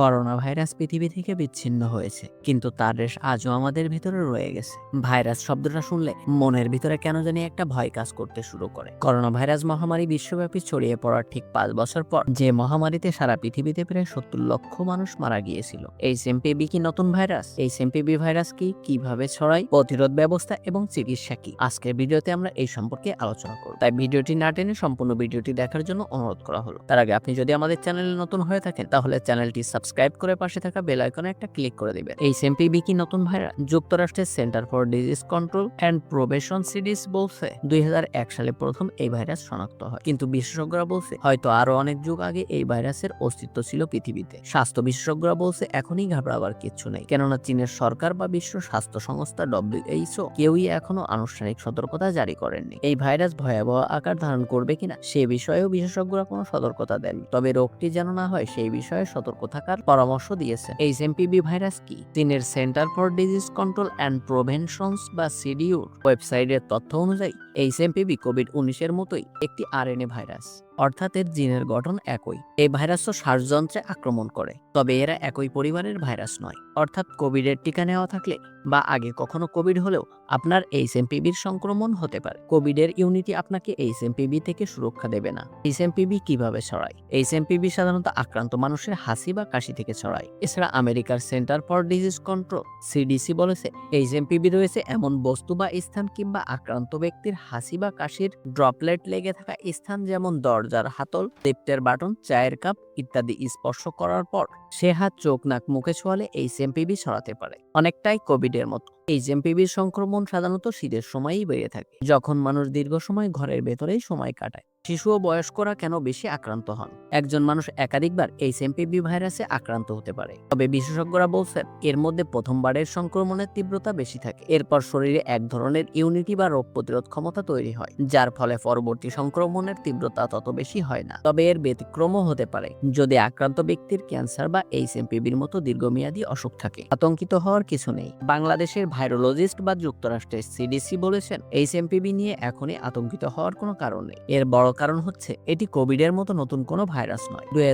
Corona virus পৃথিবী থেকে বিচ্ছিন্ন হয়েছে, কিন্তু তার রেশ আজও আমাদের ভিতরে রয়ে গেছে। ভাইরাস শব্দটা শুনলে মনের ভিতরে কেন জানি একটা ভয় কাজ করতে শুরু করে। করোনা ভাইরাস মহামারী বিশ্বব্যাপী ছড়িয়ে পড়ার ঠিক পাঁচ বছর পর যে মহামারীতে সারা পৃথিবীতে প্রায় সত্তর লক্ষ মানুষ মারা গিয়েছিল। এই সেমপিবি কি নতুন ভাইরাস? এই সেমপিবি ভাইরাস কি? কীভাবে ছড়ায়? প্রতিরোধ ব্যবস্থা এবং চিকিৎসা কি? আজকের ভিডিওতে আমরা এই সম্পর্কে আলোচনা করব। তাই ভিডিওটি না টেনে সম্পূর্ণ ভিডিওটি দেখার জন্য অনুরোধ করা হলো। তার আগে আপনি যদি আমাদের চ্যানেলে নতুন হয়ে থাকেন, তাহলে চ্যানেলটি সাবস্ক্রাইব করে পাশে থাকা বেল আইকনে একটা ক্লিক করে দিবেন। এই সেমপিবি কি নতুন ভাইরাস যুক্তরাষ্ট্রের centre for disease control and prevention CDC বলছে, দুই হাজার এক সালে প্রথম এই ভাইরাস শনাক্ত হয়। কিন্তু বিশেষজ্ঞরা বলছে, হয়তো আরও অনেক যুগ আগে এই ভাইরাসের অস্তিত্ব ছিল পৃথিবীতে। স্বাস্থ্য বিশেষজ্ঞরা বলছে, এখনই ঘাবড়াবার কিছু নেই। কেননা চীনের সরকার বা বিশ্ব স্বাস্থ্য সংস্থা ডব্লিউএইচও কেউই এখনও আনুষ্ঠানিক সতর্কতা জারি করেননি। এই ভাইরাস ভয়াবহ আকার ধারণ করবে কিনা, সে বিষয়েও বিশেষজ্ঞরা কোনো সতর্কতা দেন তবে রোগটি যেন না হয়, সেই বিষয়ে সতর্ক থাকার পরামর্শ দিয়েছে। এই এমপিবি ভাইরাস কি? চীনের centre for disease control and prevention বা সিডিউর ওয়েবসাইটের তথ্য অনুযায়ী এই এমপিবি কোভিড উনিশের মতোই একটি আরএনএ ভাইরাস। অর্থাৎ এর জিনের গঠন একই। এই ভাইরাসও শ্বাসযন্ত্রে আক্রমণ করে, তবে এরা একই পরিবারের ভাইরাস নয়। অর্থাৎ কোভিডের টিকা নেওয়া থাকলে বা আগে কখনো কোভিড হলেও আপনার এইচ এমপিবির সংক্রমণ হতে পারে। কোভিডের ইউনিটি আপনাকে এইচ এমপিবি থেকে সুরক্ষা দেবে না। এইচ এমপিবি কীভাবে ছড়ায়? এইচ এমপিবি সাধারণত আক্রান্ত মানুষের হাসি বা কাশি থেকে ছড়ায়। এছাড়া আমেরিকার centre for disease control, CDC বলেছে এইচ এমপিবি রয়েছে এমন বস্তু বা স্থান কিংবা আক্রান্ত ব্যক্তির হাসি বা কাশির ড্রপলেট লেগে থাকা স্থান যেমন দরজার হাতল লিফটের বাটন, চায়ের কাপ ইত্যাদি স্পর্শ করার পর সে হাত চোখ নাক মুখে ছোঁয়ালে এই এমপিবি ছড়াতে পারে। অনেকটাই কোভিডের মতো। এই এমপিবির সংক্রমণ সাধারণত শীতের সময়ই বেড়ে থাকে, যখন মানুষ দীর্ঘ সময় ঘরের ভেতরেই সময় কাটায়। শিশু ও বয়স্করা কেন বেশি আক্রান্ত হন? একজন মানুষ একাধিকবার এই এমপিবি ভাইরাসে আক্রান্ত হতে পারে। তবে বিশেষজ্ঞরা বলছেন, এর মধ্যে প্রথমবারের সংক্রমণের তীব্রতা বেশি থাকে। এরপর শরীরে এক ধরনের ইউনিটি বা রোগ প্রতিরোধ ক্ষমতা তৈরি হয়, যার ফলে পরবর্তী সংক্রমণের তীব্রতা তত বেশি হয় না। তবে এর ব্যতিক্রমও হতে পারে। যদি আক্রান্ত ব্যক্তির ক্যান্সার বা এইচ এমপিবির মতো দীর্ঘমেয়াদী অসুখ থাকে, আতঙ্কিত হওয়ার কিছু নেই। বাংলাদেশের ভাইরোলজিস্ট বা যুক্তরাষ্ট্রের সিডিসি বলেছেন, এইচ এমপিবি নিয়ে এখনই আতঙ্কিত হওয়ার কোনো কারণ নেই। এর বড় কারণ হচ্ছে, এটি কোভিডের মতো নতুন কোনো ভাইরাস নয়। দুই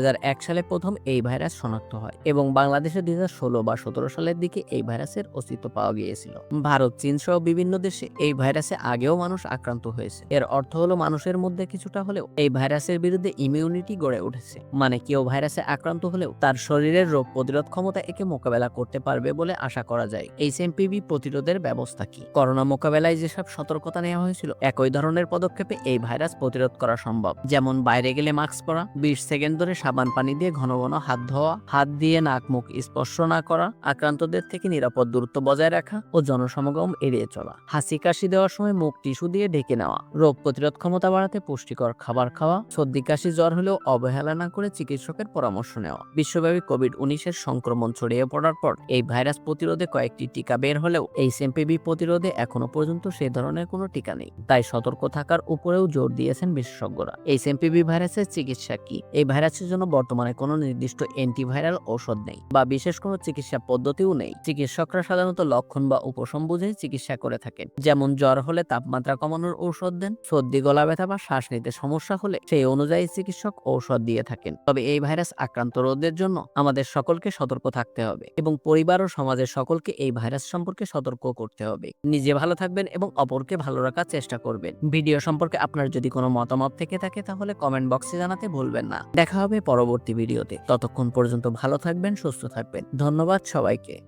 সালে প্রথম এই ভাইরাস শনাক্ত হয় এবং বাংলাদেশে দুই হাজার ষোলো বা সতেরো সালের দিকে এই ভাইরাসের অস্তিত্ব পাওয়া গিয়েছিল। ভারত, চীন সহ বিভিন্ন দেশে এই ভাইরাসে আগেও মানুষ আক্রান্ত হয়েছে। এর অর্থ হলো মানুষের মধ্যে কিছুটা হলেও এই ভাইরাসের বিরুদ্ধে ইমিউনিটি গড়ে উঠেছে। মানে কেউ ভাইরাসে আক্রান্ত হলেও তার শরীরের রোগ প্রতিরোধ ক্ষমতা একে মোকাবেলা করতে পারবে বলে আশা করা যায়। এইচ এমপিভি প্রতিরোধের ব্যবস্থা কি? করোনা মোকাবেলায় যেসব সতর্কতা নেওয়া হয়েছিল, একই ধরনের পদক্ষেপে এই ভাইরাস প্রতিরোধ করা সম্ভব। যেমন বাইরে গেলে মাস্ক পরা, বিশ সেকেন্ড ধরে সাবান পানি দিয়ে ঘন ঘন হাত ধোয়া, হাত দিয়ে নাক মুখ স্পর্শ না করা, আক্রান্তদের থেকে নিরাপদ দূরত্ব বজায় রাখা ও জনসমাগম এড়িয়ে চলা। হাসি কাশি দেওয়ার সময় মুখ টিস্যু দিয়ে ঢেকে নেওয়া, রোগ প্রতিরোধ ক্ষমতা বাড়াতে পুষ্টিকর খাবার খাওয়া, সর্দি কাশি জ্বর হলেও অবহেলা না করে চিকিৎসকের পরামর্শ নেওয়া। বিশ্বব্যাপী কোভিড উনিশের সংক্রমণ ছড়িয়ে পড়ার পর এই ভাইরাস প্রতিরোধে কয়েকটি টিকা বের হলেও এই প্রতিরোধে এখনও পর্যন্ত সে ধরনের কোনো টিকা নেই। তাই সতর্ক থাকার উপরেও জোর দিয়েছেন বিশেষজ্ঞরা। এই এমপিবি ভাইরাসের চিকিৎসা কি? এই ভাইরাসের জন্য বর্তমানে কোনো নির্দিষ্ট অ্যান্টিভাইরাল ঔষধ নেই বা বিশেষ কোনো চিকিৎসা পদ্ধতিও নেই। চিকিৎসকরা সাধারণত লক্ষণ বা উপশম বুঝেই চিকিৎসা করে থাকেন। যেমন জ্বর হলে তাপমাত্রা কমানোর ঔষধ দেন, সর্দি, গলা ব্যথা বা শ্বাস নিতে সমস্যা হলে সেই অনুযায়ী চিকিৎসক ঔষধ দিয়ে থাকেন। তবে এই ভাইরাস আক্রান্ত রোগের জন্য আমাদের সকলকে সতর্ক থাকতে হবে এবং পরিবার ও সমাজের সকলকে এই ভাইরাস সম্পর্কে সতর্ক করতে হবে। নিজে ভালো থাকবেন এবং অপরকে ভালো রাখার চেষ্টা করবেন। ভিডিও সম্পর্কে আপনার যদি কোনো মতামত থেকে থাকে, তাহলে কমেন্ট বক্সে জানাতে ভুলবেন না। দেখা হবে পরবর্তী ভিডিওতে ততক্ষণ পর্যন্ত ভালো থাকবেন, সুস্থ থাকবেন। ধন্যবাদ সবাইকে।